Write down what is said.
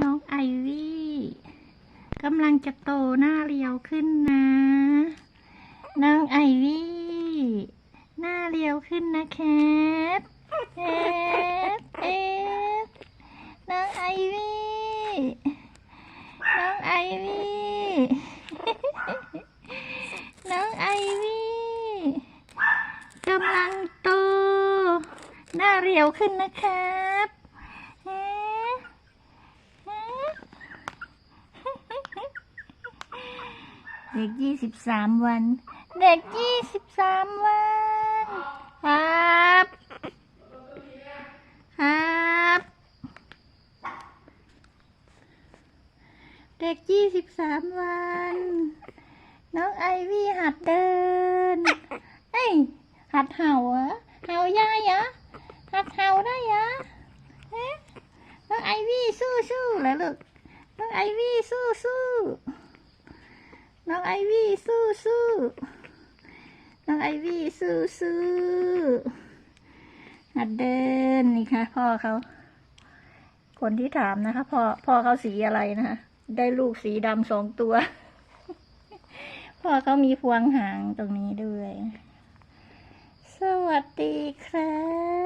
น้องไอวี่กำลังจะโตหน้าเรียวขึ้นนะ น้องไอวี่หน้าเรียวขึ้นนะแคทแคทเอฟน้องไอวี่น้องไอวี่น้องไอวี่กำลังโตหน้าเรียวขึ้นนะครับฮะฮะ เด็กยี่สิบสามวัน เด็กยี่สิบสามวัน ครับ ครับ เด็กยี่สิบสามวัน น้องไอวี่หัดเดิน เอ้ย หัดเห่าเหรอเห่ายายเหรอหัดเห่าได้เหรอฮะน้องไอวี่สู้สู้เหรอลูกน้องไอวี่สู้สู้ น้องไอวี่สู้สู้น้องไอวี่สู้สู้หัดเดินนี่ค่ะ พ่อเขา คนที่ถามนะคะ พ่อพ่อเขาสีอะไรนะคะได้ลูกสีดำสองตัว พ่อเขามีพวงหางตรงนี้ด้วย สวัสดีครับ